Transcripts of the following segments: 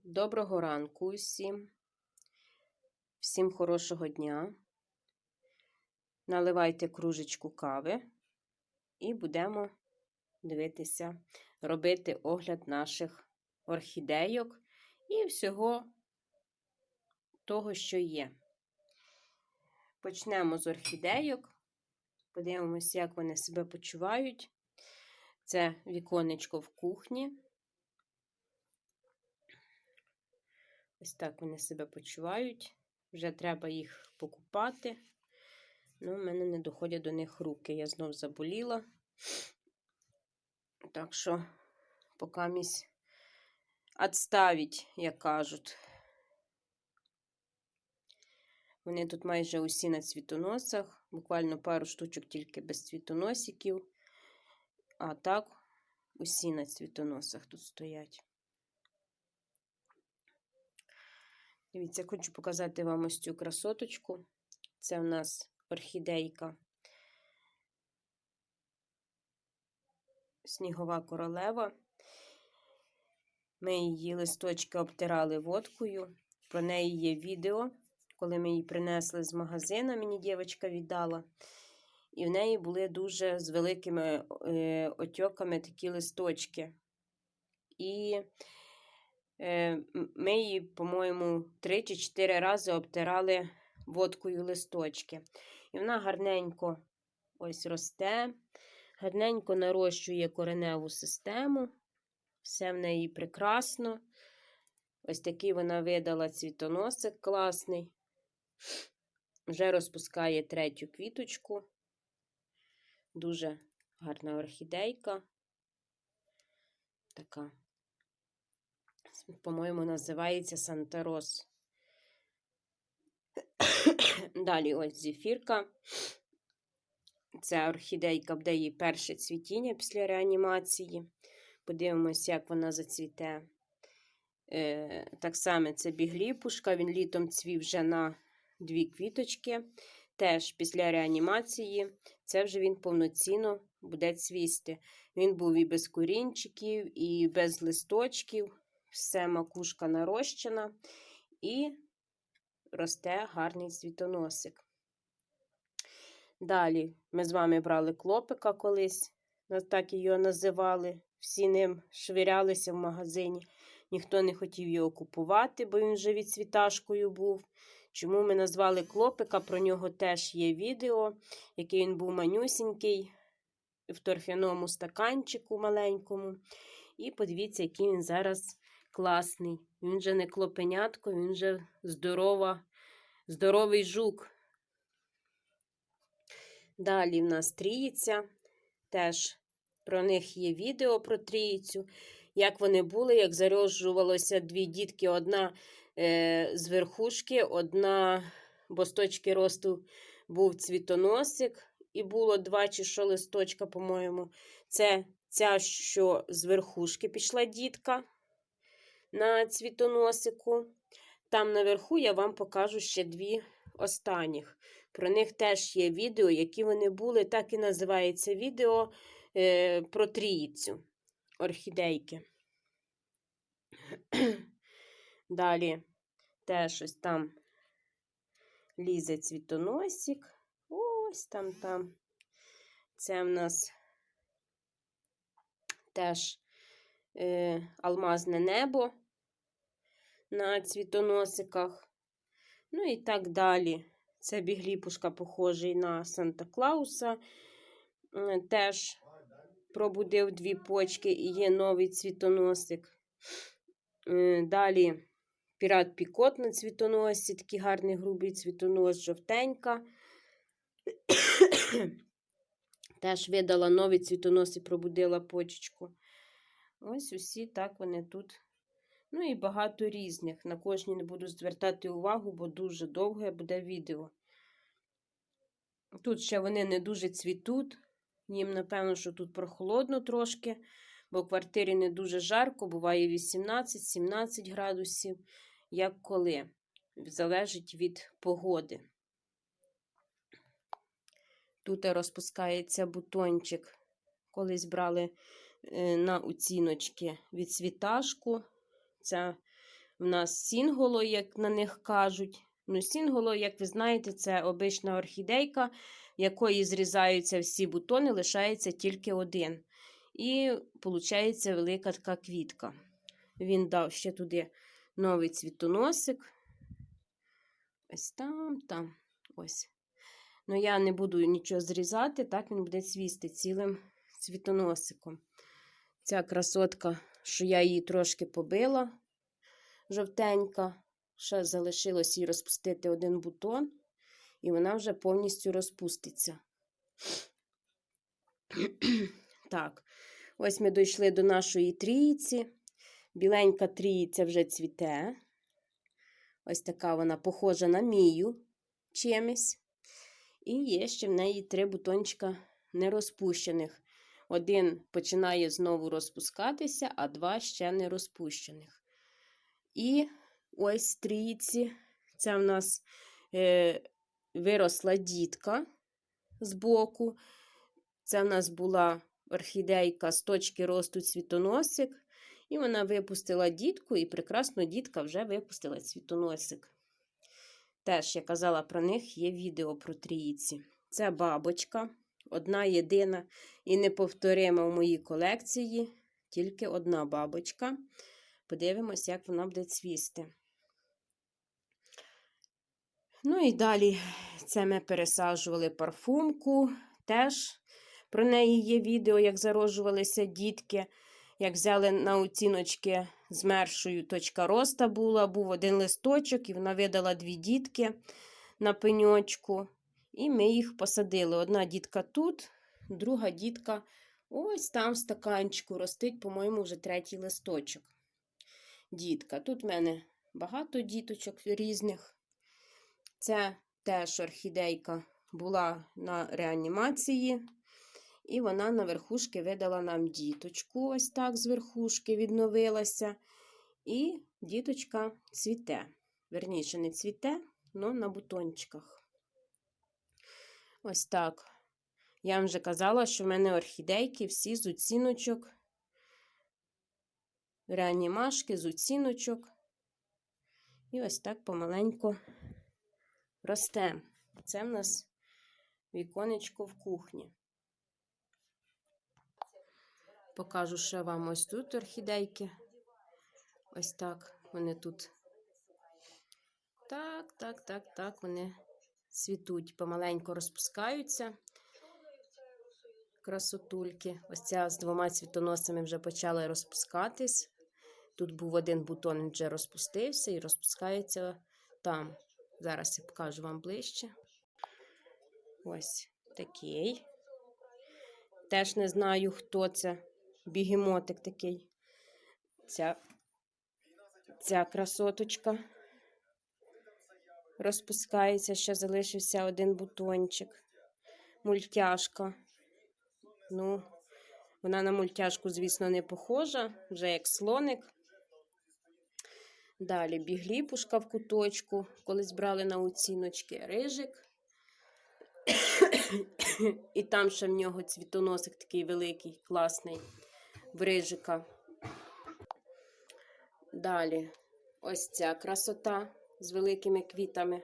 Доброго ранку усім. Всім хорошого дня. Наливайте кружечку кави і будемо дивитися, робити огляд наших орхідейок і всього того, що є. Почнемо з орхідейок. Подивимося, як вони себе почувають. Це віконечко в кухні. Ось так вони себе почувають. Вже треба їх покупати. Ну, в мене не доходять до них руки. Я знов заболіла. Так що, поки місь відставить, як кажуть. Вони тут майже усі на цвітоносах. Буквально пару штучок тільки без цвітоносиків. А так, усі на цвітоносах тут стоять. Дивіться, хочу показати вам ось цю красоточку. Це в нас орхідейка. Снігова королева. Ми її листочки обтирали водкою. Про неї є відео. Коли ми її принесли з магазина, мені дівчинка віддала. І в неї були дуже з великими е, отьоками такі листочки. І ми її, по-моєму, три чи чотири рази обтирали водкою листочки. І вона гарненько ось росте, гарненько нарощує кореневу систему. Все в неї прекрасно. Ось такий вона видала цвітоносик класний. Вже розпускає третю квіточку. Дуже гарна орхідейка. Така, по-моєму, називається Санта-Рос. Далі ось зефірка. Це орхідейка буде її перше цвітіння після реанімації. Подивимося, як вона зацвіте. Е, Так само це бігліпушка, він літом цвів вже на дві квіточки. Теж після реанімації це вже він повноцінно буде цвісти. Він був і без корінчиків, і без листочків, все макушка нарощена і росте гарний цвітоносик. Далі ми з вами брали клопика колись, так його називали. Всі ним швирялися в магазині. Ніхто не хотів його купувати, бо він вже відцвіташкою був. Чому ми назвали клопика? Про нього теж є відео, який він був манюсінький в торфяному стаканчику маленькому. І подивіться, який він зараз класний. Він же не клопенятко, він же здорова, здоровий жук. Далі в нас тріїця. Теж про них є відео про тріїцю. Як вони були, як заряджувалося дві дітки, одна е, з верхушки, одна, бо з точки росту був цвітоносик, і було два чи що листочка, по-моєму. Це ця, що з верхушки пішла дітка на цвітоносику. Там наверху я вам покажу ще дві останніх. Про них теж є відео, які вони були, так і називається відео е, про трійцю орхідейки. Далі теж ось там лізе цвітоносик. Ось там там. Це в нас теж е, алмазне небо на цвітоносиках. Ну і так далі. Це бігліпушка, похожий на Санта Клауса. Теж пробудив дві почки і є новий цвітоносик. Далі пірат Пікот на цвітоносі, такий гарний грубий цвітонос, жовтенька. Теж видала новий цвітонос і пробудила почечку. Ось усі так вони тут. Ну і багато різних. На кожній не буду звертати увагу, бо дуже довге буде відео. Тут ще вони не дуже цвітуть. Їм, напевно, що тут прохолодно трошки, бо в квартирі не дуже жарко, буває 18-17 градусів, як коли. Залежить від погоди. Тут розпускається бутончик. Колись брали е, на оціночки від світашку. Це В нас сінголо, як на них кажуть. Ну, сінголо, як ви знаєте, це обична орхідейка, якої зрізаються всі бутони, лишається тільки один. І виходить велика така квітка. Він дав ще туди новий цвітоносик. Ось там, там. Ось. Ну, я не буду нічого зрізати, так він буде цвісти цілим цвітоносиком. Ця красотка, що я її трошки побила, жовтенька. Ще залишилось їй розпустити один бутон, і вона вже повністю розпуститься. так, ось ми дійшли до нашої трійці. Біленька трійця вже цвіте. Ось така вона похожа на мію чимось. І є ще в неї три бутончика нерозпущених. Один починає знову розпускатися, а два ще не розпущених. І ось трійці. Це в нас е, виросла дітка з боку. Це в нас була орхідейка з точки росту цвітоносик. І вона випустила дітку, і прекрасно дітка вже випустила цвітоносик. Теж я казала про них, є відео про трійці. Це бабочка, одна єдина і неповторима в моїй колекції. Тільки одна бабочка. Подивимось, як вона буде цвісти. Ну і далі це ми пересаджували парфумку. Теж про неї є відео, як зароджувалися дітки. Як взяли на оціночки з мершою точка роста була, був один листочок, і вона видала дві дітки на пеньочку. І ми їх посадили. Одна дітка тут, друга дітка ось там в стаканчику ростить, по-моєму, вже третій листочок. Дітка. Тут в мене багато діточок різних. Це теж орхідейка була на реанімації. І вона на верхушки видала нам діточку, ось так з верхушки відновилася. І діточка цвіте. Верніше, не цвіте, але на бутончиках. Ось так. Я вам вже казала, що в мене орхідейки всі з оціночок. Реанімашки з оціночок. І ось так помаленько росте. Це в нас віконечко в кухні. Покажу ще вам ось тут орхідейки. Ось так вони тут. Так, так, так, так, вони цвітуть, помаленько розпускаються. Красотульки. Ось ця з двома цвітоносами вже почала розпускатись. Тут був один бутон, він вже розпустився і розпускається там. Зараз я покажу вам ближче. Ось такий. Теж не знаю, хто це бігемотик такий. Ця, ця красоточка розпускається, ще залишився один бутончик. Мультяшка. Ну, вона на мультяшку, звісно, не похожа, вже як слоник. Далі бігліпушка в куточку, колись брали на оціночки рижик. І там ще в нього цвітоносик такий великий, класний в рижика. Далі ось ця красота з великими квітами.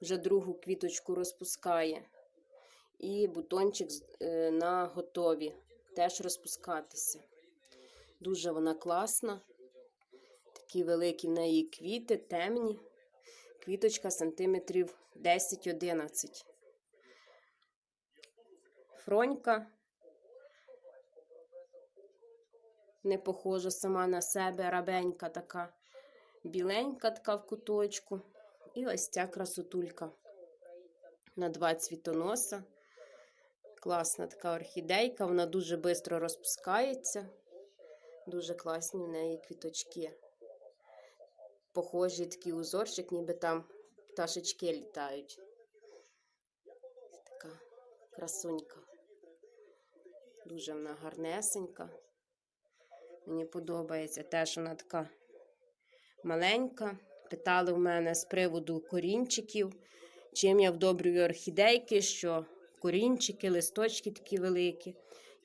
Вже другу квіточку розпускає. І бутончик е, на готові теж розпускатися. Дуже вона класна. Такі великі в неї квіти, темні. Квіточка сантиметрів 10-11. Фронька не похожа сама на себе, рабенька така, біленька така в куточку. І ось ця красотулька на два цвітоноса. Класна така орхідейка, вона дуже швидко розпускається. Дуже класні в неї квіточки. Похожий такий узорчик, ніби там пташечки літають. Така красунька. Дуже вона гарнесенька. Мені подобається теж вона така маленька. Питали в мене з приводу корінчиків, чим я вдобрюю орхідейки, що корінчики, листочки такі великі.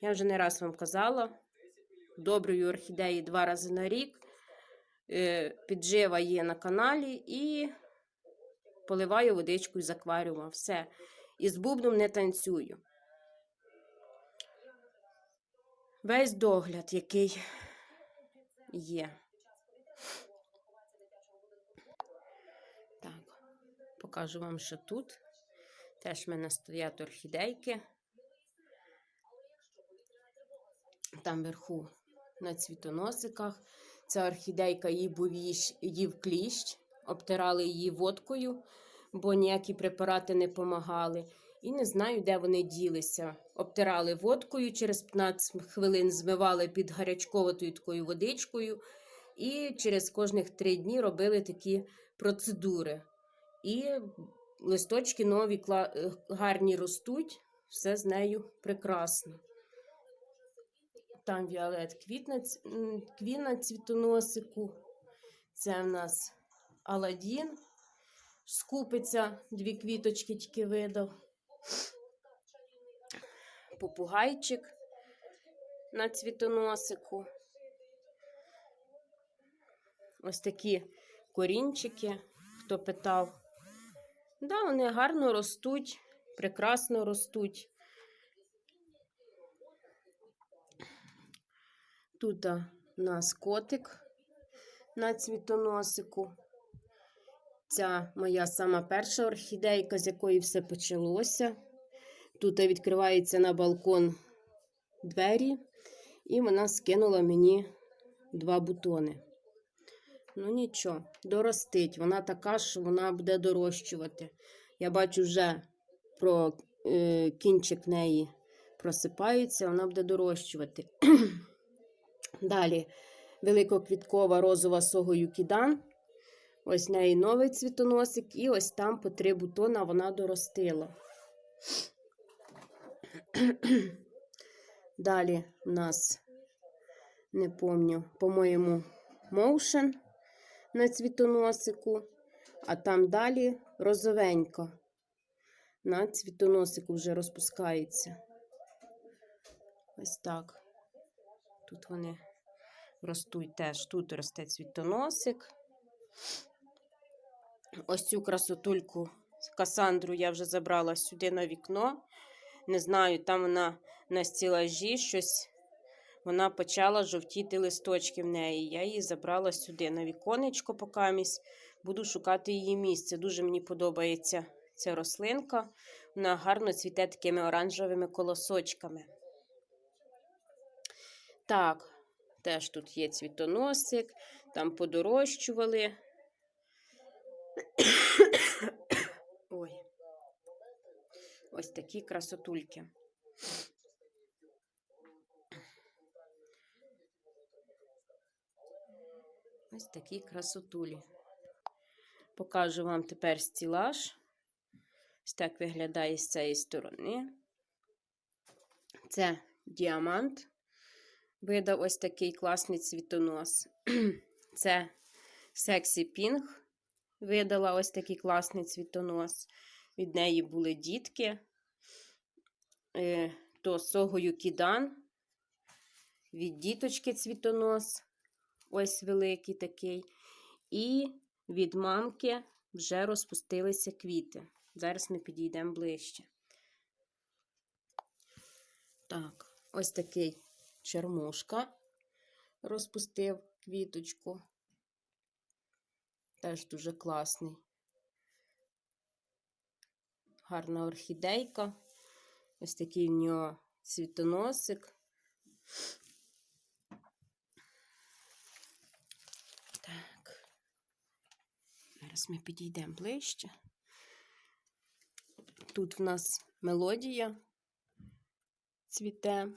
Я вже не раз вам казала, вдобрюю орхідеї два рази на рік. е, піджива є на каналі і поливаю водичкою з акваріума. Все. І з бубном не танцюю. Весь догляд, який є. Так, покажу вам, що тут. Теж в мене стоять орхідейки. Там вверху на цвітоносиках. Ця орхідейка її бовіж, їв кліщ, обтирали її водкою, бо ніякі препарати не допомагали. І не знаю, де вони ділися. Обтирали водкою, через 15 хвилин змивали під гарячковатою такою водичкою, і через кожних 3 дні робили такі процедури. І листочки нові е, гарні ростуть, все з нею прекрасно. Там Віолет квітна, квіна цвітоносику. Це в нас Аладдін. Скупиться, дві квіточки тільки видав. Попугайчик на цвітоносику. Ось такі корінчики, хто питав. Да, вони гарно ростуть, прекрасно ростуть. Тут у нас котик на цвітоносику. Ця моя сама перша орхідейка, з якої все почалося. Тут відкривається на балкон двері, і вона скинула мені два бутони. Ну нічого, доростить. Вона така, що вона буде дорощувати. Я бачу вже про е, кінчик неї просипається, вона буде дорощувати. Далі великоквіткова розова сого юкідан. Ось неї новий цвітоносик, і ось там по три бутона вона доростила. Далі у нас, не помню, по-моєму, моушен на цвітоносику, а там далі розовенько. На цвітоносику вже розпускається. Ось так. Тут вони ростуть теж. Тут росте цвітоносик. Ось цю красотульку Касандру я вже забрала сюди на вікно. Не знаю, там вона на стілажі щось. Вона почала жовтіти листочки в неї. Я її забрала сюди на віконечко покамість. Буду шукати її місце. Дуже мені подобається ця рослинка. Вона гарно цвіте такими оранжевими колосочками. Так, теж тут є цвітоносик, там подорощували. Ой. Ось такі красотульки. Ось такі красотулі. Покажу вам тепер стілаж. Ось так виглядає з цієї сторони. Це діамант. Видав ось такий класний цвітонос. Це Сексі Пінг. Видала ось такий класний цвітонос. Від неї були дітки. Е, То Согою Кідан. Від діточки цвітонос. Ось великий такий. І від мамки вже розпустилися квіти. Зараз ми підійдемо ближче. Так, ось такий чермушка розпустив квіточку. Теж дуже класний. Гарна орхідейка. Ось такий в нього цвітоносик. Зараз ми підійдемо ближче. Тут в нас мелодія цвіте,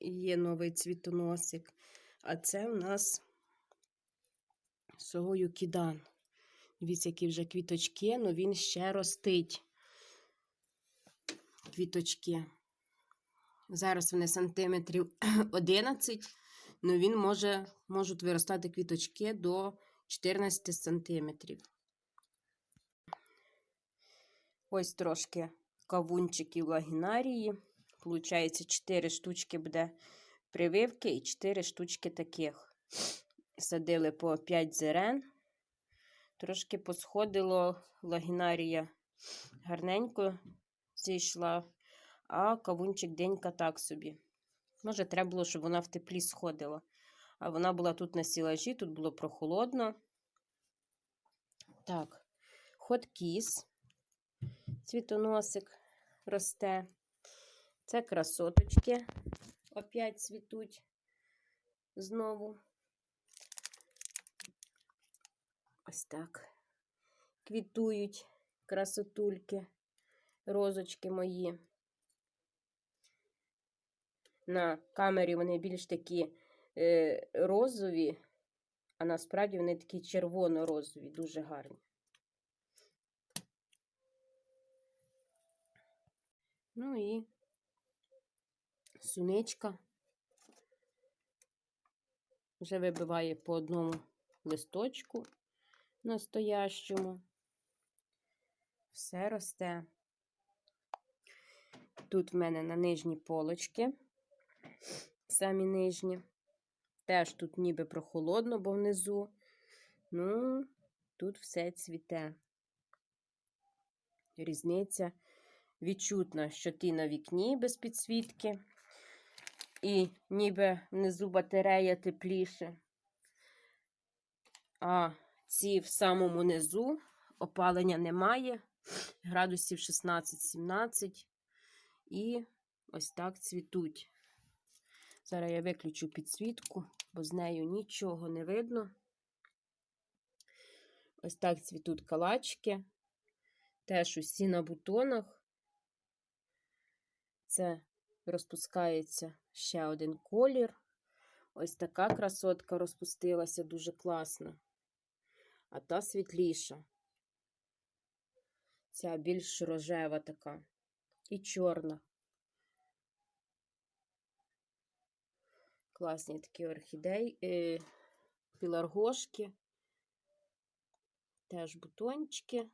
є новий цвітоносик, а це в нас согою кідан. Дивіться, які вже квіточки, але він ще ростить. Квіточки. Зараз вони сантиметрів 11, але він може, можуть виростати квіточки до 14 сантиметрів. Ось трошки кавунчиків лагінарії. Получається, 4 штучки буде прививки і 4 штучки таких садили по 5 зерен. Трошки посходило лагінарія гарненько зійшла, а кавунчик денька так собі. Може, треба було, щоб вона в теплі сходила. А вона була тут на сілажі, тут було прохолодно. Так, хоткіс, цвітоносик росте. Це красоточки. Опять цвітуть знову. Ось так. Квітують красотульки, розочки мої. На камері вони більш такі розові, а насправді вони такі червоно-розові, дуже гарні. Ну і суничка вже вибиває по одному листочку настоящому. Все росте. Тут в мене на нижні полочки, самі нижні. Теж тут ніби прохолодно, бо внизу. Ну, тут все цвіте. Різниця відчутна, що ти на вікні без підсвітки, і ніби внизу батарея тепліше. А ці в самому низу опалення немає, градусів 16-17. І ось так цвітуть. Зараз я виключу підсвітку, бо з нею нічого не видно. Ось так цвітуть калачки. Теж усі на бутонах. Це розпускається ще один колір. Ось така красотка розпустилася, дуже класна. А та світліша. Ця більш рожева така. І чорна. Класні такі орхідеї, е, піларгошки. Теж бутончики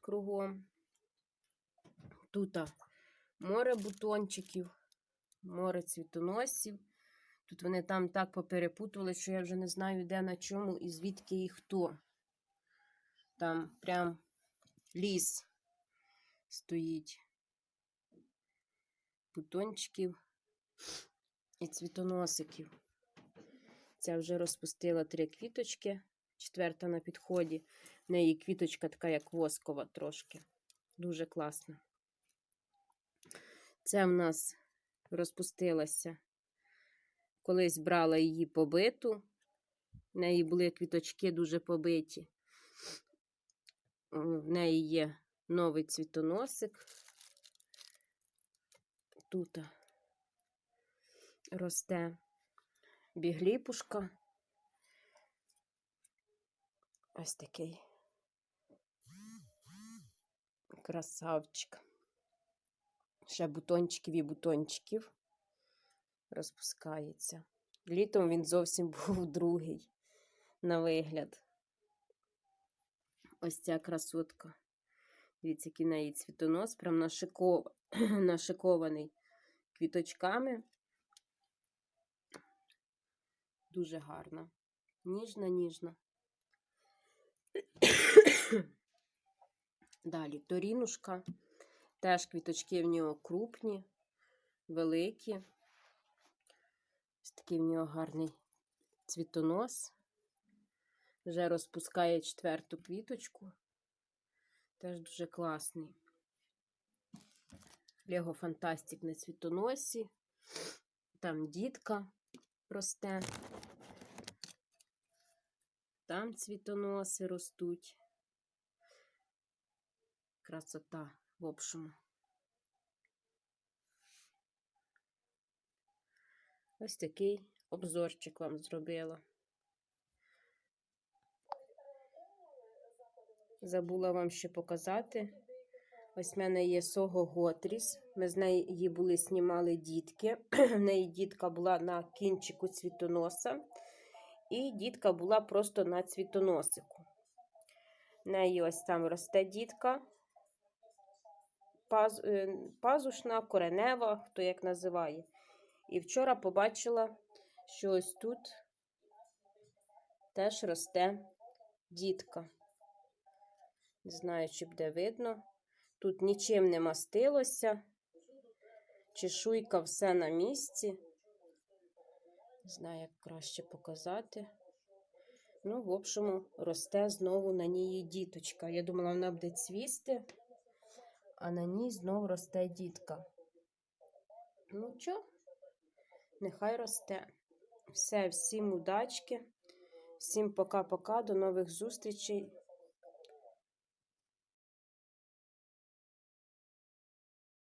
кругом. Тут море бутончиків, море цвітоносів. Тут вони там так поперепутували, що я вже не знаю, де на чому і звідки і хто. Там прям ліс стоїть. Бутончиків і цвітоносиків. Ця вже розпустила три квіточки, четверта на підході. В неї квіточка така, як воскова трошки. Дуже класна. Це в нас розпустилася. Колись брала її побиту. В неї були квіточки дуже побиті. В неї є новий цвітоносик. Тут росте бігліпушка. Ось такий красавчик. Ще бутончиків і бутончиків розпускається. Літом він зовсім був другий на вигляд. Ось ця красотка. Дивіться, який в неї цвітонос, прям нашиков... нашикований квіточками. Дуже гарна. Ніжна, ніжна. Далі торінушка. Теж квіточки в нього крупні, великі. Ось такий в нього гарний цвітонос. Вже розпускає четверту квіточку. Теж дуже класний. Лего Фантастик на цвітоносі. Там дітка росте. Там цвітоноси ростуть. Красота в общому. Ось такий обзорчик вам зробила. Забула вам ще показати. Ось в мене є Сого Готріс. Ми з неї були знімали дітки. В неї дітка була на кінчику цвітоноса, і дітка була просто на цвітоносику. В неї ось там росте дітка. Паз, е, пазушна, коренева, хто як називає. І вчора побачила, що ось тут теж росте дітка. Не знаю, чи буде видно. Тут нічим не мастилося. Чешуйка все на місці. Не знаю, як краще показати. Ну, в общому, росте знову на ній діточка. Я думала, вона буде цвісти, а на ній знову росте дітка. Ну що, нехай росте. Все, всім удачки. Всім пока-пока, до нових зустрічей.